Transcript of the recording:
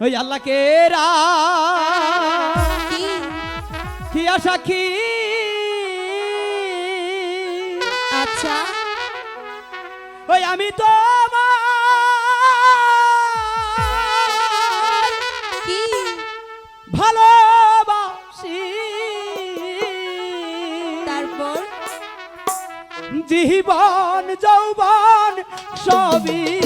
ওই আল্লাহকে কি আশা কি? আচ্ছা। ওই আমি তো কি? ভালোবাসি। তারপর? জীবন যৌবন সবই